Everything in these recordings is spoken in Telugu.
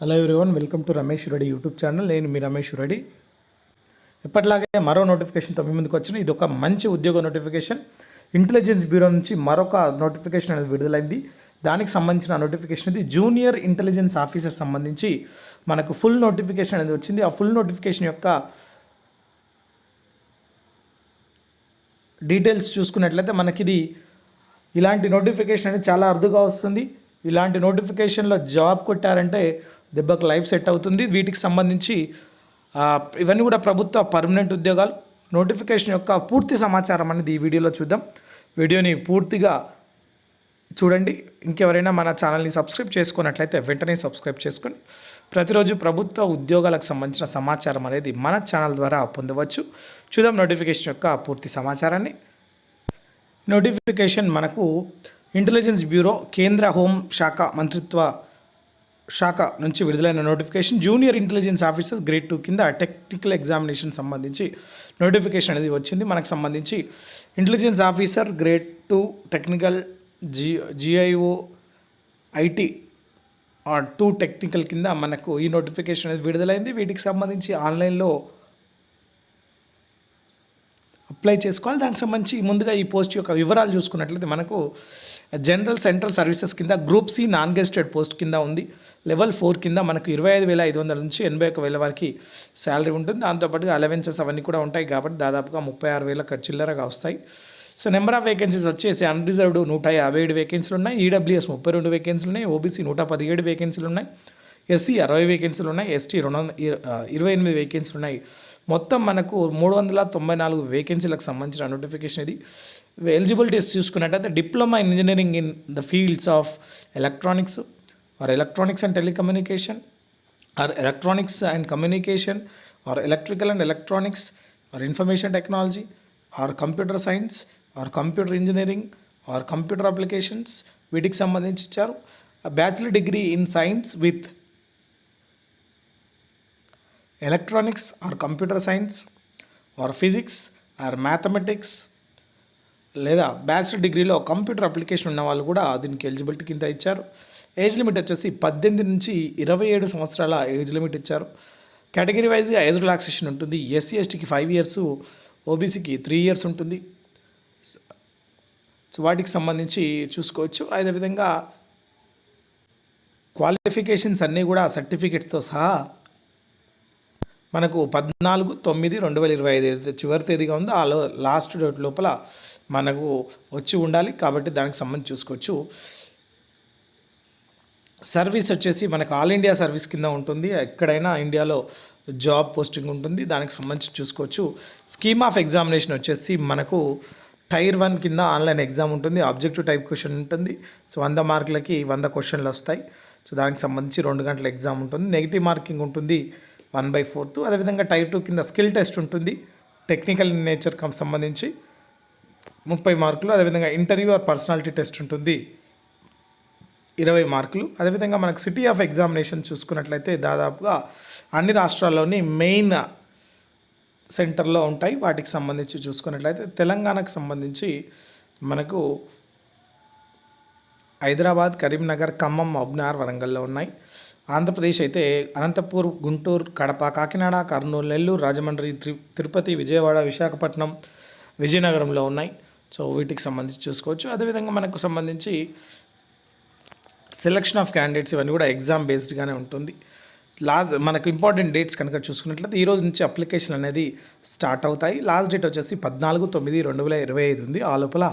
Hello everyone welcome to Ramesh Reddy YouTube channel నేను మీ రమేష్ రెడ్డి ఎప్పటిలాగే మరో నోటిఫికేషన్తో మీ ముందుకు వచ్చిన. ఇది ఒక మంచి ఉద్యోగ నోటిఫికేషన్ ఇంటెలిజెన్స్ బ్యూరో నుంచి మరొక నోటిఫికేషన్ అనేది విడుదలైంది. దానికి సంబంధించిన నోటిఫికేషన్ ఇది. జూనియర్ ఇంటెలిజెన్స్ ఆఫీసర్ సంబంధించి మనకు ఫుల్ నోటిఫికేషన్ అనేది వచ్చింది. ఆ ఫుల్ నోటిఫికేషన్ యొక్క డీటెయిల్స్ చూసుకున్నట్లయితే మనకి ఇది ఇలాంటి నోటిఫికేషన్ అనేది చాలా అరుదుగా వస్తుంది. ఇలాంటి నోటిఫికేషన్లో జాబ్ కొట్టారంటే దెబ్బకు లైఫ్ సెట్ అవుతుంది. వీటికి సంబంధించి ఇవన్నీ కూడా ప్రభుత్వ పర్మనెంట్ ఉద్యోగాలు. నోటిఫికేషన్ యొక్క పూర్తి సమాచారం అనేది ఈ వీడియోలో చూద్దాం. వీడియోని పూర్తిగా చూడండి. ఇంకెవరైనా మన ఛానల్ని సబ్స్క్రైబ్ చేసుకున్నట్లయితే వెంటనే సబ్స్క్రైబ్ చేసుకొని ప్రతిరోజు ప్రభుత్వ ఉద్యోగాలకు సంబంధించిన సమాచారం అనేది మన ఛానల్ ద్వారా పొందవచ్చు. చూద్దాం నోటిఫికేషన్ యొక్క పూర్తి సమాచారాన్ని. నోటిఫికేషన్ మనకు ఇంటెలిజెన్స్ బ్యూరో కేంద్ర హోం శాఖ మంత్రిత్వ శాఖ నుంచి విడుదలైన notification. Junior intelligence officer grade two కింద టెక్నికల్ ఎగ్జామినేషన్ సంబంధించి నోటిఫికేషన్ అనేది వచ్చింది. మనకు సంబంధించి intelligence officer grade two technical J JIO IT two technical కింద మనకు ఈ నోటిఫికేషన్ అనేది విడుదలైంది. వీటికి సంబంధించి ఆన్లైన్లో అప్లై చేసుకోవాలి. దానికి సంబంధించి ముందుగా ఈ పోస్ట్ యొక్క వివరాలు చూసుకున్నట్లయితే మనకు జనరల్ సెంట్రల్ సర్వీసెస్ కింద group C non gazetted post కింద ఉంది. లెవెల్ ఫోర్ కింద మనకు ఇరవై ఐదు వేల ఐదు వందల నుంచి ఎనభై ఒక వేల వరకు శాలరీ ఉంటుంది. దాంతోపాటు అలవెన్సెస్ అవన్నీ కూడా ఉంటాయి కాబట్టి దాదాపుగా ముప్పై ఆరు వేల చిల్లరగా వస్తాయి. సో నెంబర్ ఆఫ్ వేకెన్సీస్ వచ్చేసి అన్రిజర్వ్డ్ నూట యాభై ఏడు వేకెన్సీలు ఉన్నాయి. ఈడబ్ల్యూఎస్ ముప్పై రెండు వేకెన్సీలు ఉన్నాయి. ఓబీసీ నూట పదిహేడు వేకెన్సీలు ఉన్నాయి. ఎస్సీ అరవై వేకెన్సీలు ఉన్నాయి ఎస్టీ రెండు వందల ఇరవై ఎనిమిది వేకెన్సీలు ఉన్నాయి మొత్తం మనకు మూడు వందల తొంభై నాలుగు వేకెన్సీలకు సంబంధించిన నోటిఫికేషన్ ఇది. ఎలిజిబిలిటీస్ చూసుకున్నట్టయితే diploma in engineering in the fields of electronics or electronics and telecommunication or electronics and communication or electrical and electronics or information technology or computer science or computer engineering or computer applications వీటికి సంబంధించి ఇచ్చారు. Bachelor degree in science with electronics or computer science or physics or mathematics లేదా బ్యాచిలర్ డిగ్రీలో కంప్యూటర్ అప్లికేషన్ ఉన్న వాళ్ళు కూడా దీనికి ఎలిజిబిలిటీ కింద ఇచ్చారు. ఏజ్ లిమిట్ వచ్చేసి పద్దెనిమిది నుంచి ఇరవై ఏడు సంవత్సరాల ఏజ్ లిమిట్ ఇచ్చారు. కేటగిరీ వైజ్గా ఏజ్ రిలాక్సేషన్ ఉంటుంది. ఎస్సీ ఎస్టీకి ఫైవ్ ఇయర్స్ ఓబీసీకి త్రీ ఇయర్స్ ఉంటుంది. సో వాటికి సంబంధించి చూసుకోవచ్చు. అదేవిధంగా క్వాలిఫికేషన్స్ అన్నీ కూడా సర్టిఫికెట్స్తో సహా మనకు పద్నాలుగు తొమ్మిది రెండు వేల ఇరవై ఐదు ఏదైతే చివరి తేదీగా ఉందో ఆ లాస్ట్ డేట్ లోపల మనకు వచ్చి ఉండాలి. కాబట్టి దానికి సంబంధించి చూసుకోవచ్చు. సర్వీస్ వచ్చేసి మనకు ఆల్ ఇండియా సర్వీస్ కింద ఉంటుంది. ఎక్కడైనా ఇండియాలో జాబ్ పోస్టింగ్ ఉంటుంది. దానికి సంబంధించి చూసుకోవచ్చు. స్కీమ్ ఆఫ్ ఎగ్జామినేషన్ వచ్చేసి మనకు టైర్ వన్ కింద ఆన్లైన్ ఎగ్జామ్ ఉంటుంది. ఆబ్జెక్టివ్ టైప్ క్వశ్చన్ ఉంటుంది. సో వంద మార్కులకి వంద క్వశ్చన్లు వస్తాయి. సో దానికి సంబంధించి రెండు గంటల ఎగ్జామ్ ఉంటుంది. నెగిటివ్ మార్కింగ్ ఉంటుంది. One by fourth. అదేవిధంగా టైర్ టూ కింద స్కిల్ టెస్ట్ ఉంటుంది. టెక్నికల్ నేచర్ సంబంధించి ముప్పై మార్కులు అదేవిధంగా ఇంటర్వ్యూ ఆర్ పర్సనాలిటీ టెస్ట్ ఉంటుంది. ఇరవై మార్కులు. అదేవిధంగా మనకు సిటీ ఆఫ్ ఎగ్జామినేషన్ చూసుకున్నట్లయితే దాదాపుగా అన్ని రాష్ట్రాల్లోని మెయిన్ సెంటర్లో ఉంటాయి. వాటికి సంబంధించి చూసుకున్నట్లయితే తెలంగాణకు సంబంధించి మనకు హైదరాబాద్ కరీంనగర్ ఖమ్మం అబ్నార్ వరంగల్లో ఉన్నాయి. ఆంధ్రప్రదేశ్ అయితే అనంతపూర్ గుంటూరు కడప కాకినాడ కర్నూలు నెల్లూరు రాజమండ్రి తిరుపతి విజయవాడ విశాఖపట్నం విజయనగరంలో ఉన్నాయి. సో వీటికి సంబంధించి చూసుకోవచ్చు. అదేవిధంగా మనకు సంబంధించి సెలక్షన్ ఆఫ్ క్యాండిడేట్స్ ఇవన్నీ కూడా ఎగ్జామ్ బేస్డ్గానే ఉంటుంది. లాస్ట్ మనకు ఇంపార్టెంట్ డేట్స్ కనుక చూసుకున్నట్లయితే ఈ రోజు నుంచి అప్లికేషన్ అనేది స్టార్ట్ అవుతాయి. లాస్ట్ డేట్ వచ్చేసి పద్నాలుగు తొమ్మిది రెండు వేల ఇరవై ఐదు ఉంది. ఆ లోపల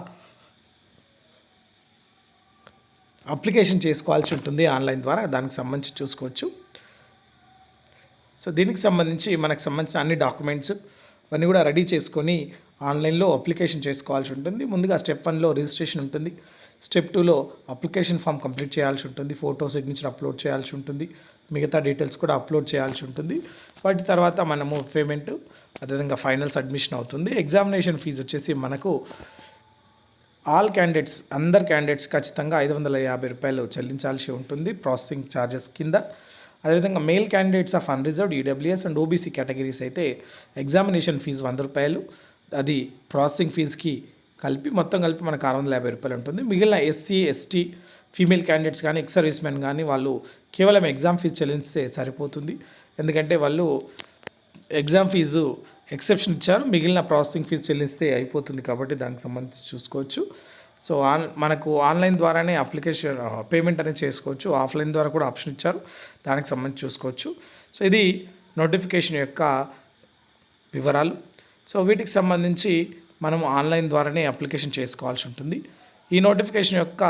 అప్లికేషన్ చేసుకోవాల్సి ఉంటుంది ఆన్లైన్ ద్వారా దానికి సంబంధించి చూసుకోవచ్చు. సో దీనికి సంబంధించి మనకు సంబంధించిన అన్ని డాక్యుమెంట్స్ అవన్నీ కూడా రెడీ చేసుకొని ఆన్లైన్లో అప్లికేషన్ చేసుకోవాల్సి ఉంటుంది. ముందుగా స్టెప్ వన్లో రిజిస్ట్రేషన్ ఉంటుంది. స్టెప్ టూలో అప్లికేషన్ ఫామ్ కంప్లీట్ చేయాల్సి ఉంటుంది. ఫోటో సిగ్నేచర్ అప్లోడ్ చేయాల్సి ఉంటుంది. మిగతా డీటెయిల్స్ కూడా అప్లోడ్ చేయాల్సి ఉంటుంది. వాటి తర్వాత మనము పేమెంట్ అదేవిధంగా ఫైనల్స్ అడ్మిషన్ అవుతుంది. ఎగ్జామినేషన్ ఫీజు వచ్చేసి మనకు ఆల్ క్యాండిడేట్స్ అందరు క్యాండిడేట్స్ ఖచ్చితంగా ఐదు వందల యాభై రూపాయలు చెల్లించాల్సి ఉంటుంది ప్రాసెసింగ్ ఛార్జెస్ కింద. అదేవిధంగా male candidates of unreserved EWS and OBC categories అయితే ఎగ్జామినేషన్ ఫీజు వంద రూపాయలు అది ప్రాసెసింగ్ ఫీజుకి కలిపి మొత్తం కలిపి మనకు ఆరు వందల యాభై రూపాయలు ఉంటుంది. మిగిలిన ఎస్సీ ఎస్టీ ఫీమేల్ క్యాండిడేట్స్ కానీ ఎక్స్ సర్వీస్ మెన్ కానీ వాళ్ళు కేవలం ఎగ్జామ్ ఫీజు చెల్లిస్తే సరిపోతుంది. ఎందుకంటే వాళ్ళు ఎగ్జామ్ ఫీజు ఎక్సెప్షన్ ఇచ్చారు. మిగిలిన ప్రాసెసింగ్ ఫీజు చెల్లిస్తే అయిపోతుంది కాబట్టి దానికి సంబంధించి చూసుకోవచ్చు. సో ఆన్ మనకు ఆన్లైన్ ద్వారానే అప్లికేషన్ పేమెంట్ అనేది చేసుకోవచ్చు. ఆఫ్లైన్ ద్వారా కూడా ఆప్షన్ ఇచ్చారు. దానికి సంబంధించి చూసుకోవచ్చు. సో ఇది నోటిఫికేషన్ యొక్క వివరాలు. సో వీటికి సంబంధించి మనం ఆన్లైన్ ద్వారానే అప్లికేషన్ చేసుకోవాల్సి ఉంటుంది. ఈ నోటిఫికేషన్ యొక్క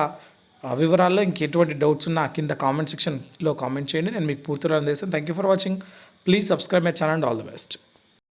వివరాల్లో ఇంకెటువంటి డౌట్స్ ఉన్నా కింద కామెంట్ సెక్షన్లో కామెంట్ చేయండి. నేను మీకు పూర్తిగా చేస్తాను thank you for watching please subscribe my channel and all the best